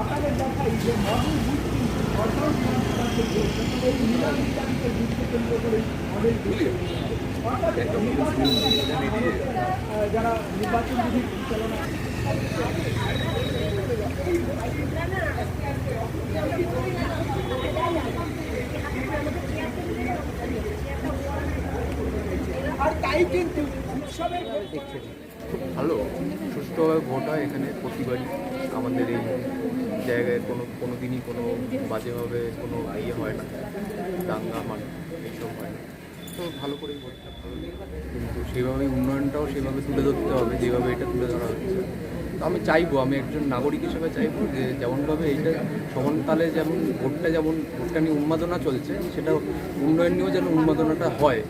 আপনাদের এই নির্বাচন আমাদের, আহ, যারা নির্বাচন বিধি আর উৎসবের খুব ভালো, সুষ্ঠুভাবে ভোট হয় এখানে প্রতিবারই। আমাদের এই জায়গায় কোনো কোনো দিনই কোনো বাজেভাবে কোনো ইয়ে হয় না। দাঙ্গা মান এইসব হয় না। তো ভালো করেই ভোটটা ভালো। কিন্তু সেভাবেই উন্নয়নটাও সেভাবে তুলে ধরতে হবে, যেভাবে এটা তুলে ধরা হচ্ছে। তো আমি চাইব, আমি একজন নাগরিক হিসেবে চাইব যে যেমনভাবে এইটা সমান তালে যেমন ভোটটা যেমন ভোটটা নিয়ে উন্মাদনা চলছে সেটা উন্নয়ন নিয়েও যেন উন্মাদনাটা হয়,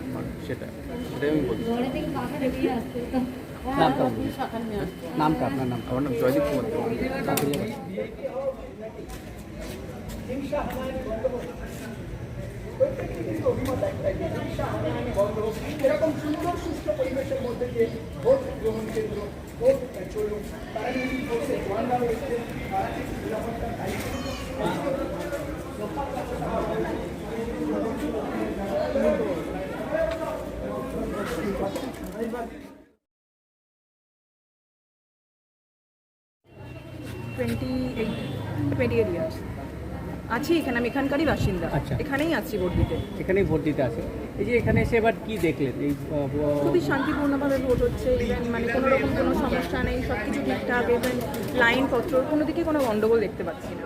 সেটা, সেটাই আমি বলছি। আসতে নামটা নামটা আপনার নাম। আমার নাম জয়দীপ কুমার এরকম সুন্দর সুস্থ পরিবেশের মধ্যে দিয়ে ভোট গ্রহণ কেন্দ্র ভোট চলুন তারা যদি করছে জওয়ানরা রয়েছে তারা ঠিক নিরাপত্তার দায়িত্ব twenty eight twenty eight years আছি এখানে আমি এখানকারই বাসিন্দা। আচ্ছা। এখানেই আছি ভোট দিতে এখানেই ভোট দিতে আছে এই যে এখানে এসে এবার কি দেখলেন? এই খুবই শান্তিপূর্ণভাবে ভোট হচ্ছে ইভেন মানে কোনো রকম কোনো সমস্যা নেই সব কিছু ঠিকঠাক ইভেন লাইন পত্র, কোনো দিকে কোনো গন্ডগোল দেখতে পাচ্ছি না।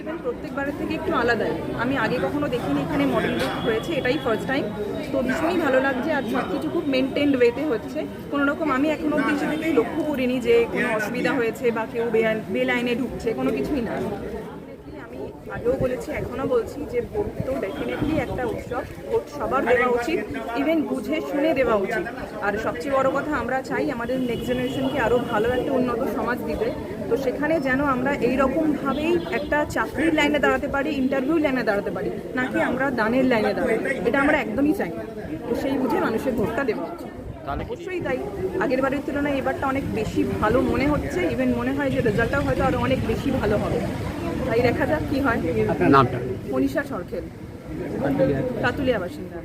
ইভেন প্রত্যেকবারের থেকে একটু আলাদাই। আমি আগে কখনো দেখিনি এখানে মডেল বুথ হয়েছে, এটাই ফার্স্ট টাইম তো ভীষণই ভালো লাগছে আর সব কিছু খুব মেনটেন্ড ওয়েতে হচ্ছে। কোনো রকম আমি এখনও অব্দি সেটাকে লক্ষ্য করিনি যে কোনো অসুবিধা হয়েছে বা কেউ বে- বেলাইনে ঢুকছে, কোনো কিছুই না। আগেও বলেছি, এখনও বলছি যে ভোট তো ডেফিনেটলি একটা উৎসব, ভোট সবার দেওয়া উচিত ইভেন বুঝে শুনে দেওয়া উচিত। আর সবচেয়ে বড় কথা আমরা চাই আমাদের নেক্সট জেনারেশনকে আরও ভালো একটা উন্নত সমাজ দিতে তো সেখানে যেন আমরা এই রকমভাবেই একটা চাকরির লাইনে দাঁড়াতে পারি ইন্টারভিউ লাইনে দাঁড়াতে পারি, নাকি আমরা দানের লাইনে দাঁড়াই এটা আমরা একদমই চাই না। তো সেই বুঝে মানুষের ভোটটা দেওয়া উচিত। অবশ্যই তাই। আগের বারের তুলনায় এবারটা অনেক বেশি ভালো মনে হচ্ছে। ইভেন মনে হয় যে রেজাল্টটাও হয়তো আরও অনেক বেশি ভালো হবে। তাই দেখা যাক কি হয়। আপনার নামটা? মনীষা সরখেল। তাতুলিয়া বাসিন্দা।